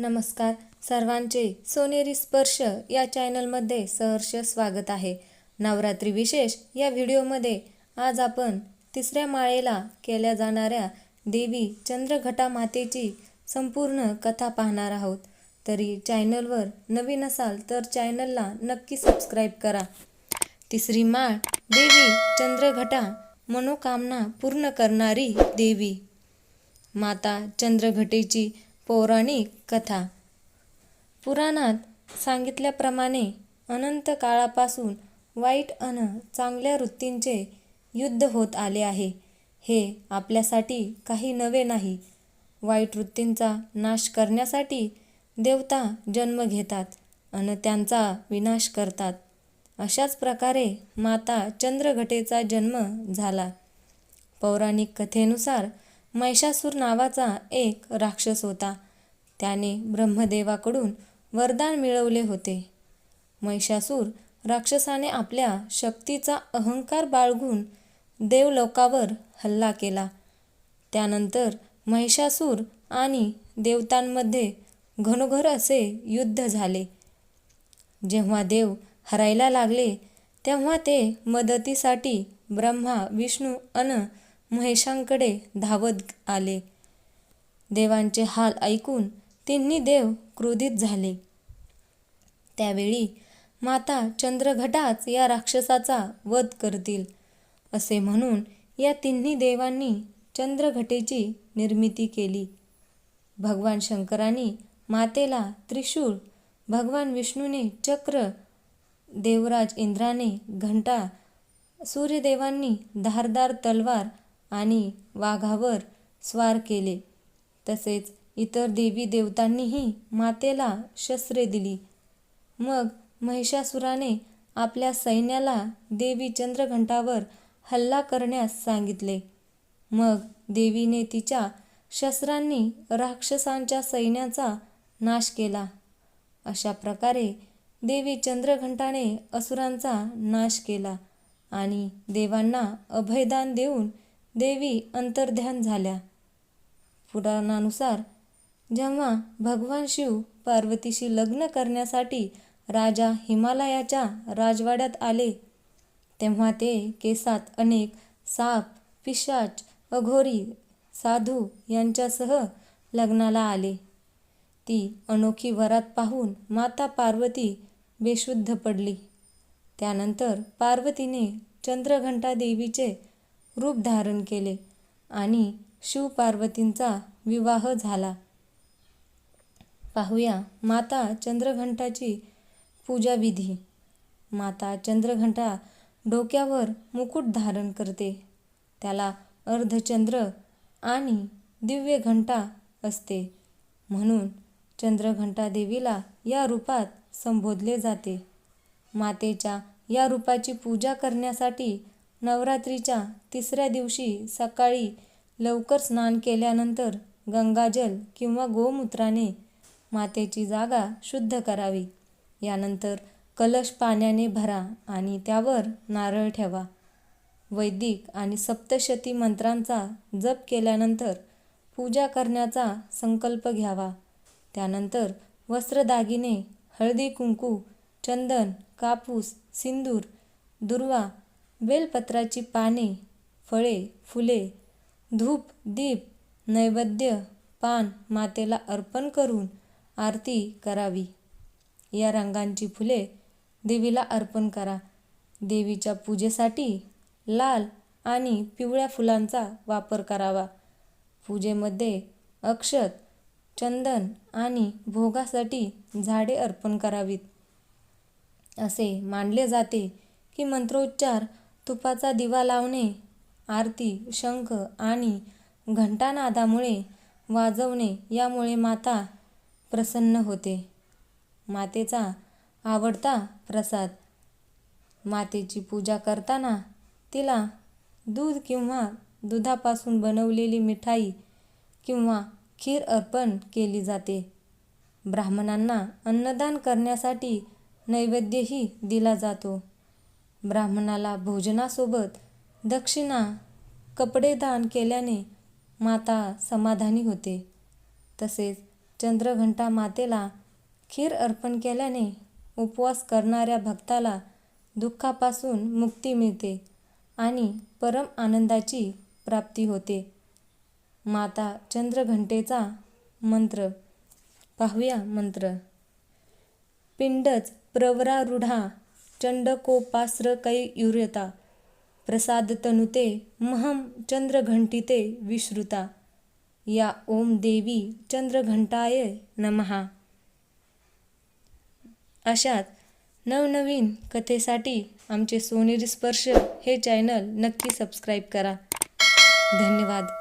नमस्कार. सर्वांचे सोनेरी स्पर्श या चॅनलमध्ये सहर्ष स्वागत आहे. नवरात्री विशेष या व्हिडिओमध्ये आज आपण तिसऱ्या माळेला केल्या जाणाऱ्या देवी चंद्रघटा मातेची संपूर्ण कथा पाहणार आहोत. तरी चॅनलवर नवीन असाल तर चॅनलला नक्की सबस्क्राईब करा. तिसरी माळ देवी चंद्रघटा मनोकामना पूर्ण करणारी देवी. माता चंद्रघटेची पौराणिक कथा. पुराणात सांगितल्याप्रमाणे अनंत काळापासून वाईट अन चांगल्या वृत्तींचे युद्ध होत आले आहे. हे आपल्यासाठी काही नवे नाही. वाईट वृत्तींचा नाश करण्यासाठी देवता जन्म घेतात अन त्यांचा विनाश करतात. अशाच प्रकारे माता चंद्रघटेचा जन्म झाला. पौराणिक कथेनुसार महिषासूर नावाचा एक राक्षस होता. त्याने ब्रह्मदेवाकडून वरदान मिळवले होते. महिषासूर राक्षसाने आपल्या शक्तीचा अहंकार बाळगून देवलोकावर हल्ला केला. त्यानंतर महिषासूर आणि देवतांमध्ये घनोघर असे युद्ध झाले. जेव्हा देव हरायला लागले तेव्हा ते मदतीसाठी ब्रह्मा विष्णू अन महेशांकडे धावत आले. देवांचे हाल ऐकून तिन्ही देव क्रोधित झाले. त्यावेळी माता चंद्रघटाच या राक्षसाचा वध करतील असे म्हणून या तिन्ही देवांनी चंद्रघटेची निर्मिती केली. भगवान शंकरांनी मातेला त्रिशूळ भगवान विष्णूने चक्र देवराज इंद्राने घंटा सूर्यदेवांनी धारदार तलवार आणि वाघावर स्वार केले. तसेच इतर देवी देवतांनीही मातेला शस्त्रे दिली. मग महिषासुराने आपल्या सैन्याला देवी चंद्रघंटावर हल्ला करण्यास सांगितले. मग देवीने तिच्या शस्त्रांनी राक्षसांच्या सैन्याचा नाश केला. अशा प्रकारे देवी चंद्रघंटाने असुरांचा नाश केला आणि देवांना अभयदान देऊन देवी अंतर्ध्यान झाल्या. पुराणानुसार जेव्हा भगवान शिव पार्वतीशी लग्न करण्यासाठी राजा हिमालयाच्या राजवाड्यात आले तेव्हा ते केसात अनेक साप पिशाच अघोरी साधू यांच्यासह लग्नाला आले. ती अनोखी वरात पाहून माता पार्वती बेशुद्ध पडली. त्यानंतर पार्वतीने चंद्रघंटा देवीचे रूप धारण केले आणि शिवपार्वतींचा विवाह झाला. पाहूया माता चंद्रघंटाची पूजाविधी. माता चंद्रघंटा डोक्यावर मुकुट धारण करते. त्याला अर्धचंद्र आणि दिव्य घंटा असते. म्हणून चंद्रघंटा देवीला या रूपात संबोधले जाते. मातेच्या या रूपाची पूजा करण्यासाठी नवरात्रीच्या तिसऱ्या दिवशी सकाळी लवकर स्नान केल्यानंतर गंगाजल किंवा गोमूत्राने मातेची जागा शुद्ध करावी. यानंतर कलश पाण्याने भरा आणि त्यावर नारळ ठेवा. वैदिक आणि सप्तशती मंत्रांचा जप केल्यानंतर पूजा करण्याचा संकल्प घ्यावा. त्यानंतर वस्त्रदागिने हळदी कुंकू चंदन कापूस सिंदूर दुर्वा बेलपत्राची पाने फळे फुले धूप दीप नैवेद्य पान मातेला अर्पण करून आरती करावी. या रंगांची फुले देवीला अर्पण करा. देवीच्या पूजेसाठी लाल आणि पिवळ्या फुलांचा वापर करावा. पूजेमध्ये अक्षत चंदन आणि भोगासाठी झाडे अर्पण करावीत. असे मानले जाते की मंत्रोच्चार तुपाचा दिवा लावणे आरती शंख आणि घंटानादामुळे वाजवणे यामुळे माता प्रसन्न होते. मातेचा आवडता प्रसाद. मातेची पूजा करताना तिला दूध किंवा दुधापासून बनवलेली मिठाई किंवा खीर अर्पण केली जाते. ब्राह्मणांना अन्नदान करण्यासाठी नैवेद्यही दिला जातो. ब्राह्मणाला भोजनासोबत दक्षिणा कपडे दान केल्याने माता समाधानी होते. तसेच चंद्रघंटा मातेला खीर अर्पण केल्याने उपवास करणाऱ्या भक्ताला दुःखापासून मुक्ती मिळते आणि परम आनंदाची प्राप्ती होते. माता चंद्रघंटेचा मंत्र. पाहूया मंत्र. पिंडच प्रवरारूढा चंडकोपास्रकैयुर्यता प्रसादतनुते महं चंद्रघंटिते विश्रुता। या ओम देवी चंद्रघंटाय नमहा अशात नवनवीन कथेसाठी आमचे सोनेरी स्पर्श हे चॅनल नक्की सबस्क्राईब करा. धन्यवाद.